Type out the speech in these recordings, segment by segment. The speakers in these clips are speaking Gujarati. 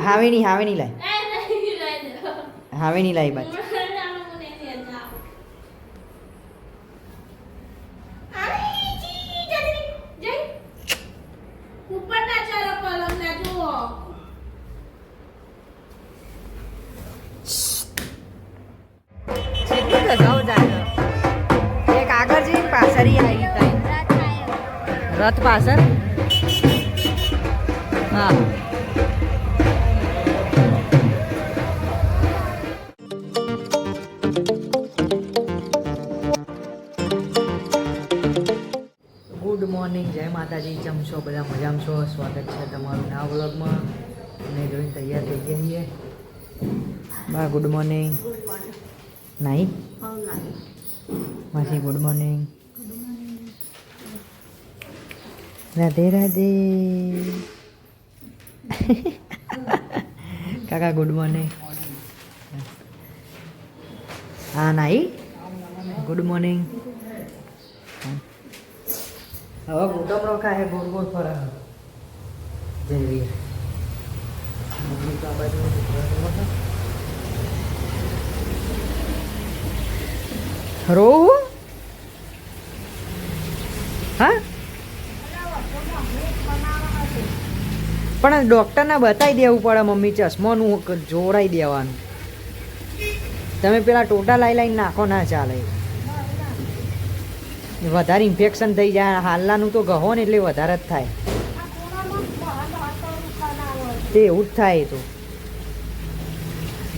હાવે નહીં હાવે નહીં લાય. હાવે નહીં લાય બાદ ગુડ મોર્નિંગ, જય માતાજી, કેમ છો? બધા મજામાં છો? સ્વાગત છે તમારું નવા વ્લોગમાં. અને જોઈને તૈયાર થઈ ગયા છીએ. બા, ગુડ મોર્નિંગ. નાઈ? માસી, ગુડ મોર્નિંગ. રાધે રાધે. કાકા, ગુડ મોર્નિંગ. હા, નાઈ? Good morning. હવે ગોટમરો ખાય ગોળ ગોળ ફરે જયવીર મમ્મી તો આ બાજુ રોવું હા? પણ ડૉક્ટરને બતાવી દેવું પડે મમ્મી ચશ્માનું, જોડાઈ દેવાનું. તમે પેલા ટોટા લાઈ લાઈને નાખો, ના ચાલે. વધારે ઇન્ફેક્શન થઈ જાય હાલનાનું તો ગહો ને એટલે વધારે જ થાય. તે એવું જ થાય તો.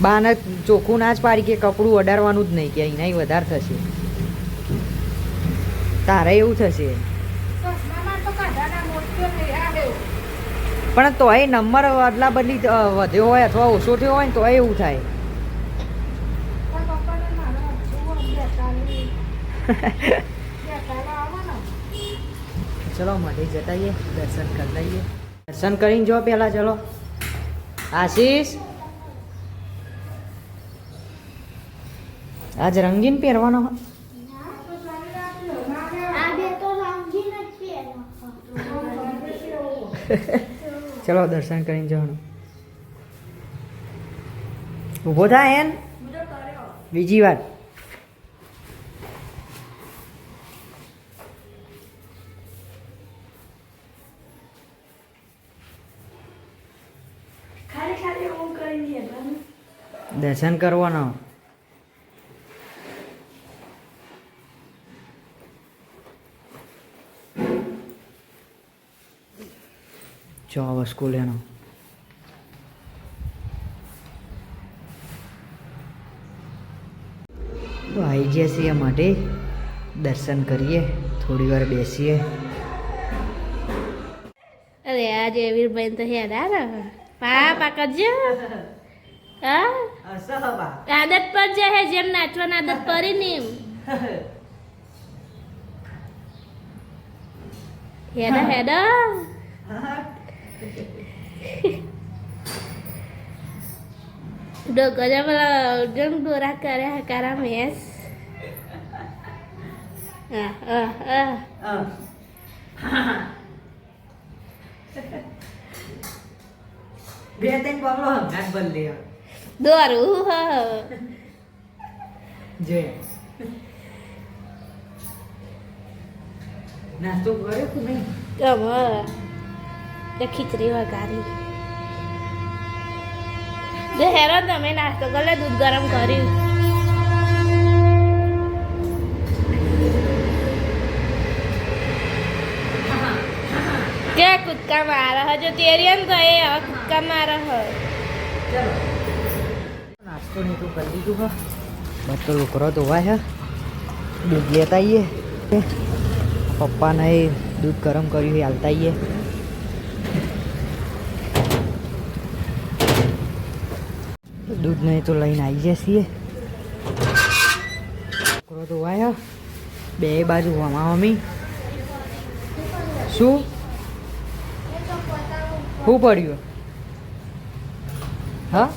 બાને ચોખ્ખું ના જ પાડી કે કપડું અડાડવાનું જ નહીં કે અહીંના વધારે થશે. તારે એવું થશે. તો પણ તોય નંબર અદલા બદલી વધ્યો હોય અથવા ઓછો થયો હોય ને તોય એવું થાય. Ha ha મારો જુઓ બેતાલી બેતાલા આવો ને ચલો જતા જતાઈએ દર્શન કરી લઈએ. દર્શન કરીને જો પહેલા ચલો. આશીષ? આજ રંગીન પહેરવાનો ચલો દર્શન કરીને જવાનું ઊભો થાય એન? બીજી વાત ખાલી ખાલી હું કરી દે દર્શન કરવાનો. જો હવે સ્કૂલ એનો. તો આવી ગયા છીએ માટે દર્શન કરીએ, થોડી વાર બેસીએ. અરે આજે વીરભાઈ તો ને? પા પા કરજો. હા? આદત પર જે હે જેમ નાચવાની આદત પડી ને એમ હેડા હેડા ડોકરા પેલા જેમ દોરા કરે હકારા મેસ હા હા હા બે ત્રણ પગલો હંગાત બદલે દોરું હ જે નાસ્તો કર્યો કે નહીં? ગમ તે ખીચડી વઘારી. જો તમે નાસ્તો કરે દૂધ ગરમ કર્યું. કે કૂદકા મારા હજુ તેરિયન તો એ હવે કૂદકા મારે હ. ચલો. નાસ્તો નહીં તું કરી દીધું હા. બધો લોકોરો ધોવાય છે દૂધ લેતા આવીએ પપ્પાને દૂધ ગરમ કર્યું એ હાલતા આવીએ દૂધ નહીં તો લઈને આવી જઈએ છીએ. છોકરો ધોવાય. બે બાજુ હમા મમ્મી શું? શું પડ્યું? હા?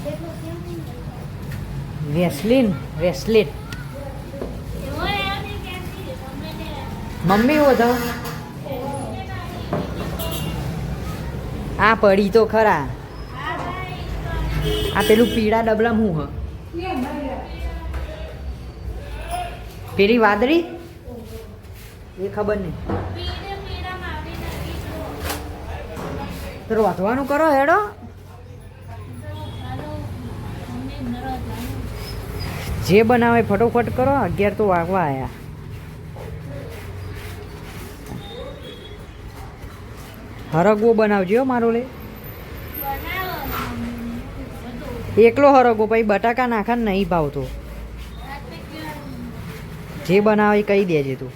વેસલીન વેસલીન. મમ્મી વધો આ પડી તો ખરા. આ પેલું પીળા ડબલા હું હ? પેલી વાદળી? એ ખબર નહીં. તો રોધવાનું કરો હેડો. જે બનાવે ફટોફટ કરો, અગિયાર તો વાગવા આવ્યા હરગવો બનાવજો મારો લે. એકલો હરગવો, પછી બટાકા નાખા નહીં ભાવતો. જે બનાવે કહી દેજે તું.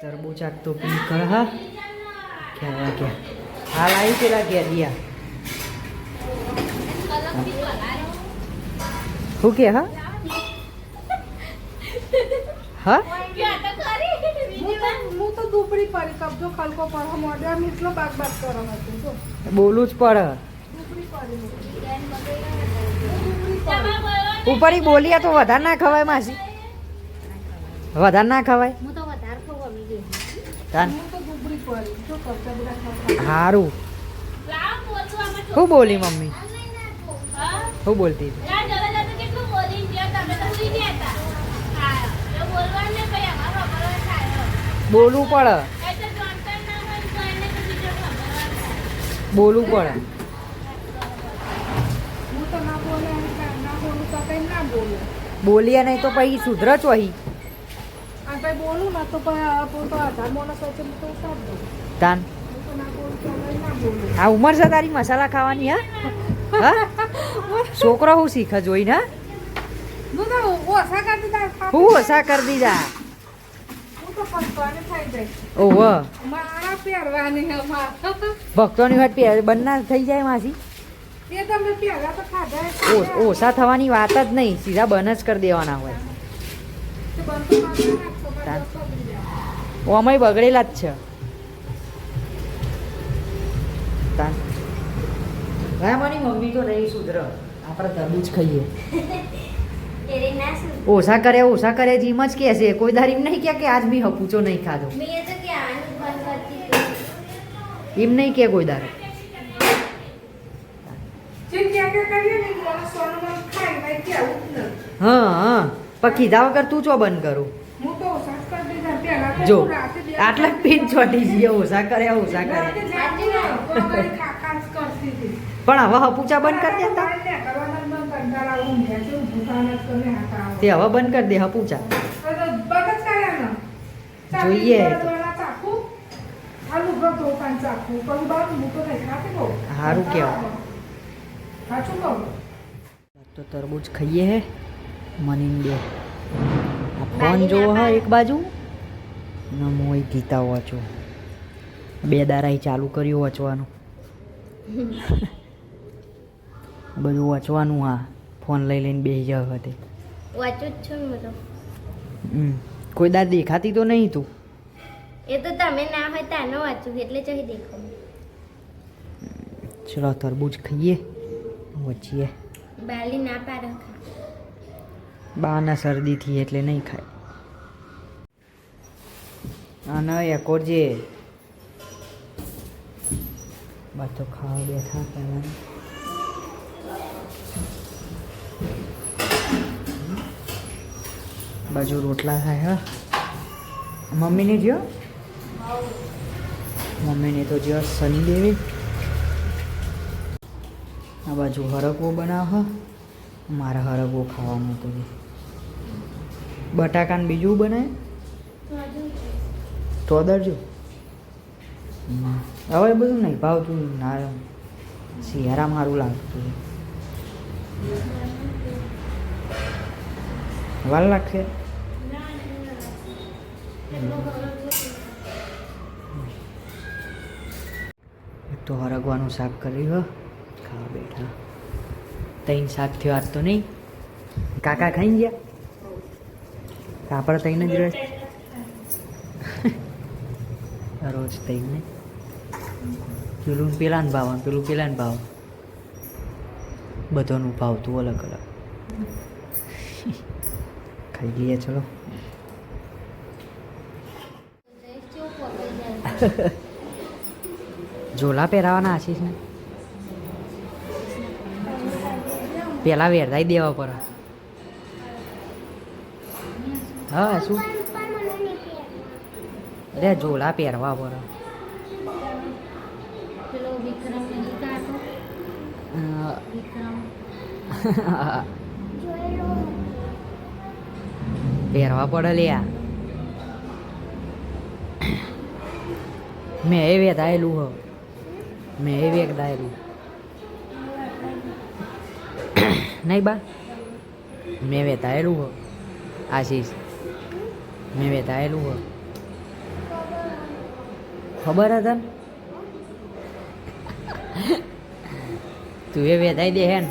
તરબૂચાક તો પી કર, હા. ક્યાં વાગ્યા હાલ આવી પેલા ઘેરિયા શું કે, હા હા હું તો દુબળી પડી કબજો ખલકો પર મોઢા નીચલો બાગ બાગ કરો હતું જો. પડે. ઉપરી બોલીએ તો વધારે ના ખવાય માસી. વધારે ના ખવાય? હું હું સારું લાવ બોલતું આમાં શું બોલી મમ્મી? શું બોલતી હતી? યાર જરા જરા કેટલું બોલી ગયા તમે તો સુઈ ગયા હતા હા એ બોલવાનું ને ભાઈ અમારો ખબર થાય બોલવું પડે. બોલવું પડે. બોલીએ નહીં તો પછી સુધર બોલું ને તો પોતો હોય તાન. આ ઉંમર છે તારી મસાલા ખાવાની હા? છોકરો હું શીખે જોઈને હું ઓછા કરી દીધા. ભક્તોની વાત બંને થઈ જાય માસી. ઓછા થવાની વાત જ નહીં સીધા બન જ કરી દેવાના હોય. ઓમય બગડેલા જ છે. મારી મમ્મી તો નહીં સુધર આપણે તરબૂજ ખાઈએ. તેરી સાકરે ઓ ઓછા કરે ઓછા કરે જીમ જ કે છે કોઈ દારી એમ નહીં કે કે આજ બી હપૂચો નહીં ખાધો મેં તો કે આનું બંધ કરતી એમ નહીં કે કોઈ દારે જ હા હા પણ કીધા વગર તું ચો બંધ કરું હું તો ઓછા જ કરી જો આટલા પીન ચોટી જઈએ કરે કરે કાકા જ કરતી હતી પણ હવે હપૂચા બંધ કરી દે તા હવે બંધ કરી દે હા. ચાકુ. જોઈએ. સારું પછી હું તો તરબૂચ ખાઈએ હે. મનીન બે. આ ફોન જોવો હા એક બાજુ. ને મોય ગીતા વાંચો. બે દારા ચાલુ કર્યું વાંચવાનું. બધું વાંચવાનું હા. ફોન લઈ લઈને બેસી જાવ હતી વાંચું જ છું ને બધું. હમ. કોઈ દાદી દેખાતી તો નહીં તું? એ તો તમે ના હોય તાનો વાંચું એટલે જઈ દેખો ચલો તરબૂચ ખાઈએ. વચીએ બાલી ના પાડો બાના શરદીથી એટલે નહીં ખાય. આના ના એકોર જે તો ખાવા બેઠા પહેલા બાજુ રોટલા થાય મમ્મીને જો મમ્મીને તો જો સની દેવી. આ બાજુ હરકવો બનાવ મારા હરકવો ખાવા તો બટાકાને બીજું બનાય? તો દરજો. હવે બધું નહીં, ભાવતું ના શિયારા મારું લાગતું વાર લાગશે? તો હરગવાનું શાક કર્યું હો, ખાવા બેઠા. તૈન શાક થયો આજ તો નહીં. કાકા ખાઈ ગયા? કાપડ તઈને જ રહે? રોજ ને. પેલું પેલા ને ભાવ, પેલું પેલા ને ભાવ. બધાનું ભાવતું અલગ અલગ. ખાઈ લઈએ ચલો. ઝોલા પહેરાવાના આશીષ ને પેલા વેરદાઈ દેવા પર હા શું? અરે ઝોલા પહેરવા પર વિક્રમ. પહેરવા પડે લ્યા મેં એ વેધાયેલું હ. મેં એ વેગદાયેલું નહીં બા. મેં વેધાયેલું હ આશીષ. મેં વેધાયેલું હ. ખબર હતા ને તું એ વેધાઈ દે હે ને.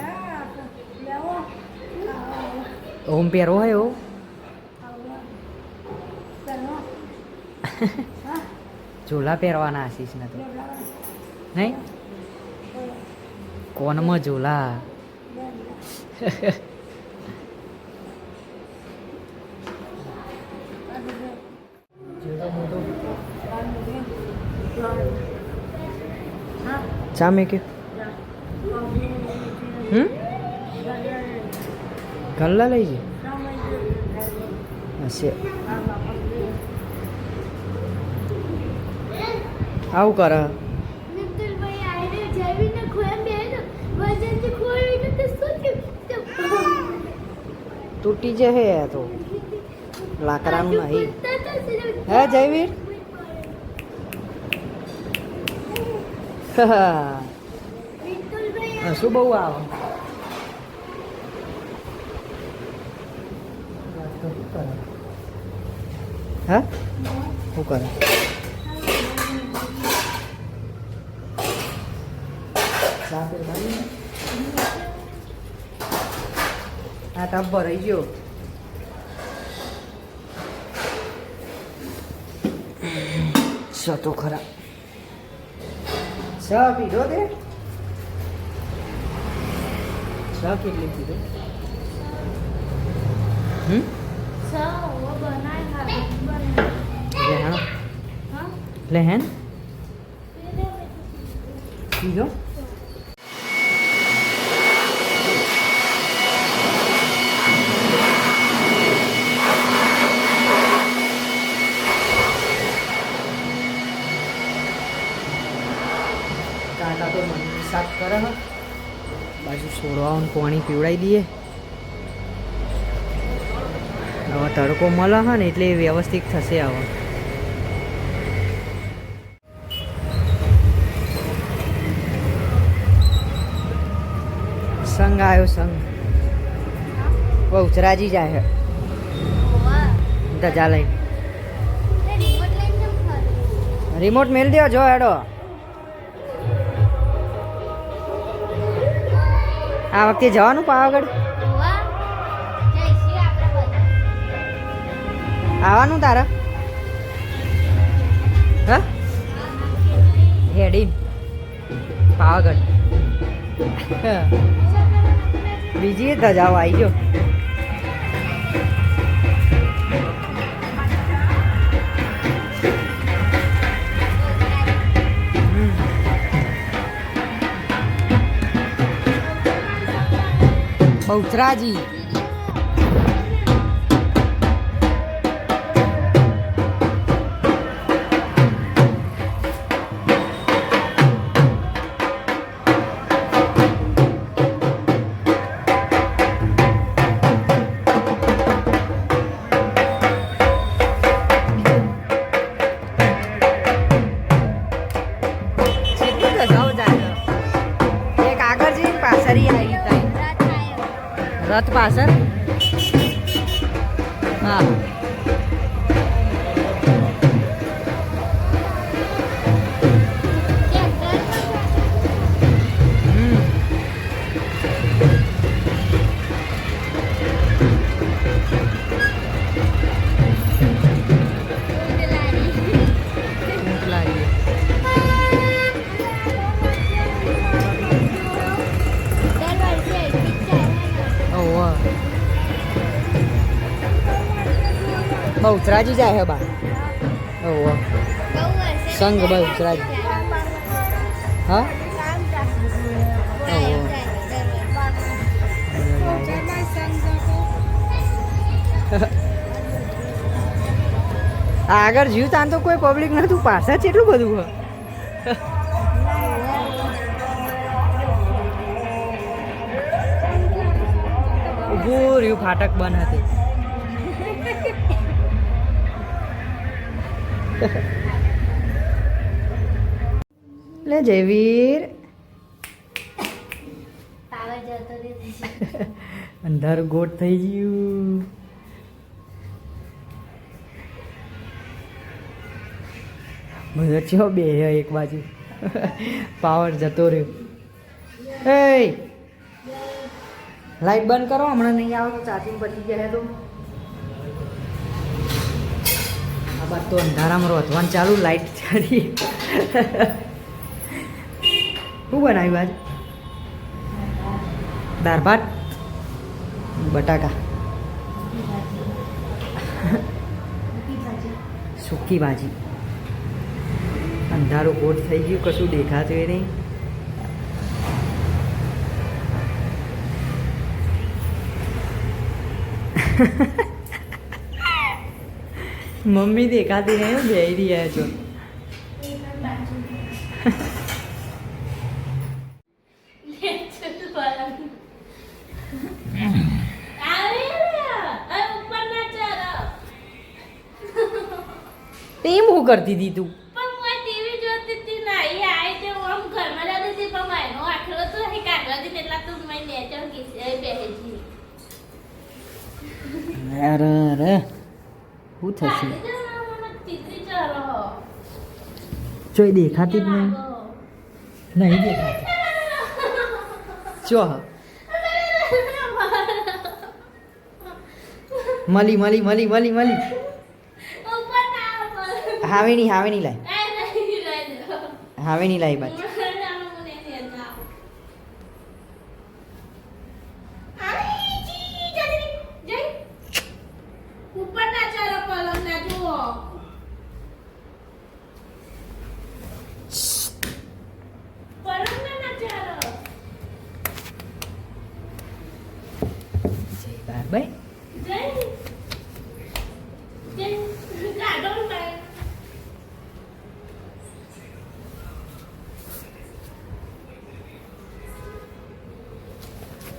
ઓમ પહેરવો હોય એવો? ઝોલા પહેરવાના આશીષને તો. નહીં? કોનમાં ઝોલા? ચા કે હમ? ગલ્લા લઈ જઈએ હશે. આવું કરે. તૂટી જશે આ તો. લાકડાનું નહીં. હે જયવીર? શું બહુ આવે. હા? શું કરે? ચા ભાઈ. આ ટબ રહી ગયો. સ તો ખરા. છ પીધો તે? છ કેટલી પીધો? હમ? લે લે હેન. પીધો કાકા તો મંદિર સાફ કરે હે બાજુ છોડવાનું પાણી પીવડાવી દઈએ. હવે તડકો મળે હે ને એટલે વ્યવસ્થિત થશે હવે સંઘ આવ્યો સંઘ. બહુચરાજી જાય છે ધજા લઈને. રિમોટ મેળ દો જો હેડો. આ વખતે જવાનું પાવાગઢ આવવાનું તારા? હા? હેડી પાવાગઢ બીજી ધજાઓ આવી ગયો. Beltrade. રથ પાછળ. બહુ ઉતરાજી જાય હે બા ઓહો. સંગ બહુ ઉતરાજી. હા? આગળ જીવ તાન તો કોઈ પબ્લિક નતું પાસે છે એટલું બધું ઉભું રહ્યું ફાટક બંધ હતી. લે જયવીર. અંધાર ગોટ થઈ ગયું. બધો ચો બે એક બાજુ. પાવર જતો રહ્યો. એ લાઈટ બંધ કરો હમણાં નહીં આવે તો ચાર્જિંગ પતી ગયા તો. બાદ તો અંધારામાં રોધવાનું ચાલુ લાઈટ ચાલી શું બનાવ્યું આજ? દાળ બટાકા. સૂકી ભાજી. અંધારું કોટ થઈ ગયું, કશું દેખાતું એ નહીં. મમ્મી દેખાતી નહીં જઈ રહ્યા છો તેમ હું કરતી હતી તું? અરે અરે થશે? જોઈ દેખાતી જ નહીં. નહીં દેખાતી. ચો મળી મળી મળી મળી મળી હાવે નહીં હાવે નહીં લાય. હાવે નહીં લાય બાદ ઉપરના ચાલો પલંગ ના જુઓ પલંગ ના ચાલો જય બાબાઈ જય જય કાઢો ને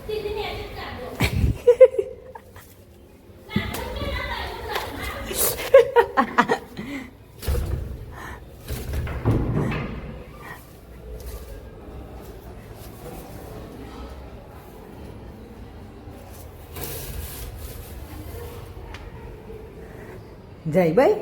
દીદી ને આજે કાઢો કાઢો કે ના કાઢો જય ભાઈ.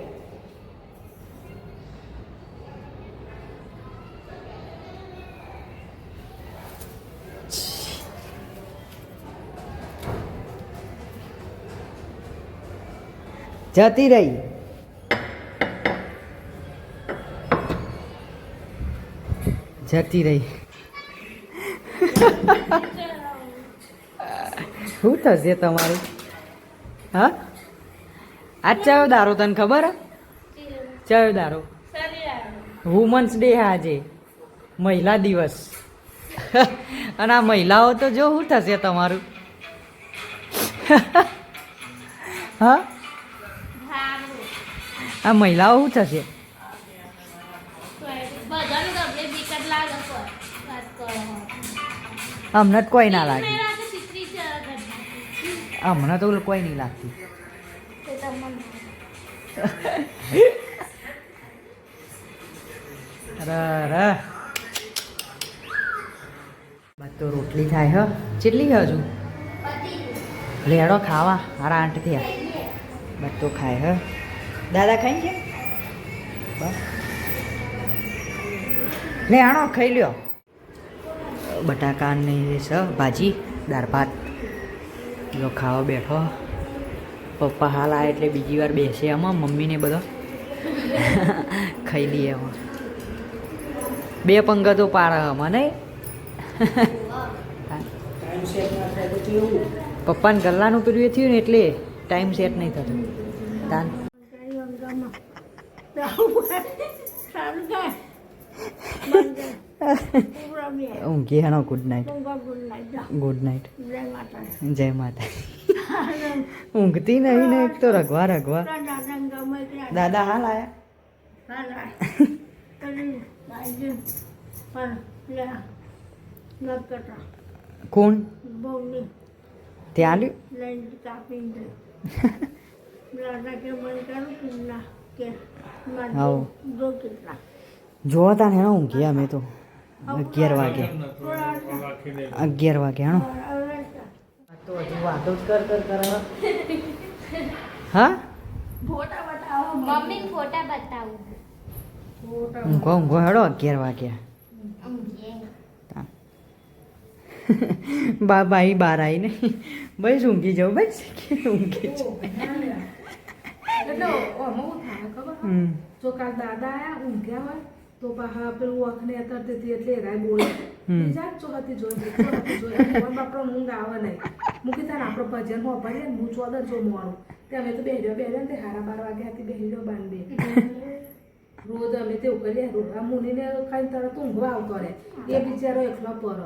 જતી રહી. જતી રહી. શું થશે તમારું? હા? આ ચાયો દારો તને ખબર? ચાયો દારો વુમન્સ ડે આજે. મહિલા દિવસ. અને આ મહિલાઓ તો જો શું થશે તમારું? હા? આ મહિલાઓ શું થશે? હમણાં તો કોઈ ના લાગે. હમણાં તો કોઈ નહીં લાગતી. તો રોટલી થાય, હ. ચેટલી હજુ? લેડો ખાવા. મારા આંટ થયા બસ ખાય, હ. દાદા ખાઈ છે? લે, આણો, ખાઈ લ્યો. બટાકાની છે, ભાજી, દાળ ભાત. જો ખાવા બેઠો. પપ્પા હાલ આ એટલે બીજી વાર બેસે આમાં, મમ્મીને બધો. ખાઈ લઈએ એમાં બે પંગતો પાડે આમાં, નહીં? પપ્પાને ગલ્લાનું પેલું એ થયું ને એટલે ટાઈમ સેટ નહીં થતો. તાન. ઊંઘી હેનો ગુડ નાઇટ ગુડ નાઇટ જય માતા ઊંઘતી નહીં ને એક તો રગવા રગવા. દાદા હાલ આયા કોણ? ત્યાં આવું. જોવા તા ને ઊંઘી અમે તો. અગિયાર વાગે. અગિયાર વાગે હાણો. તો હજુ વાતો જ કર કર કર હા? મમ્મી. ફોટા બતાવું. ઊંઘો ઊંઘો હેડો અગિયાર વાગ્યા બા ભાઈ બાર આવી ને બસ ઊંઘી જાઉં બસ. ઊંઘી જાઉં એટલે આમાં હું થાય ખબર? જો કાલ દાદા આયા ઊંઘ્યા હોય તો પાહા પેલું આંખને અતરતી હતી એટલે રાય બોલે. બીજા ચો હતી જોઈ જોઈ બાપરો ઊંઘ આવે નહીં. મૂકી તાર આપણો ભજન હો ભરીએ ને હું ચોદર જો મોડું. તે અમે તો બેહ્યો બેહ્યો ને હારા બાર વાગ્યા હતી બેહ્યો બાંધે. રોજ અમે તેવું કરીએ આ મુનિને ખાઈને તરત ઊંઘવા આવતો રહે એ બિચારો એકલો પર.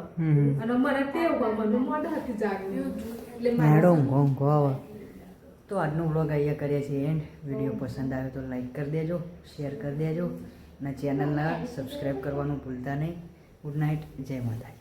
અને મને ગમે મને મોઢા હતી જાગ્યું એટલે મારો ઊંઘો ઊંઘો આવે તો આજનો વ્લોગ અહીંયા કરીએ છીએ એન્ડ વીડિયો પસંદ આવે તો લાઈક કરી દેજો શેર કરી દેજો. અને ચેનલને સબસ્ક્રાઈબ કરવાનું ભૂલતા નહીં. ગુડ નાઇટ જય માતાજી.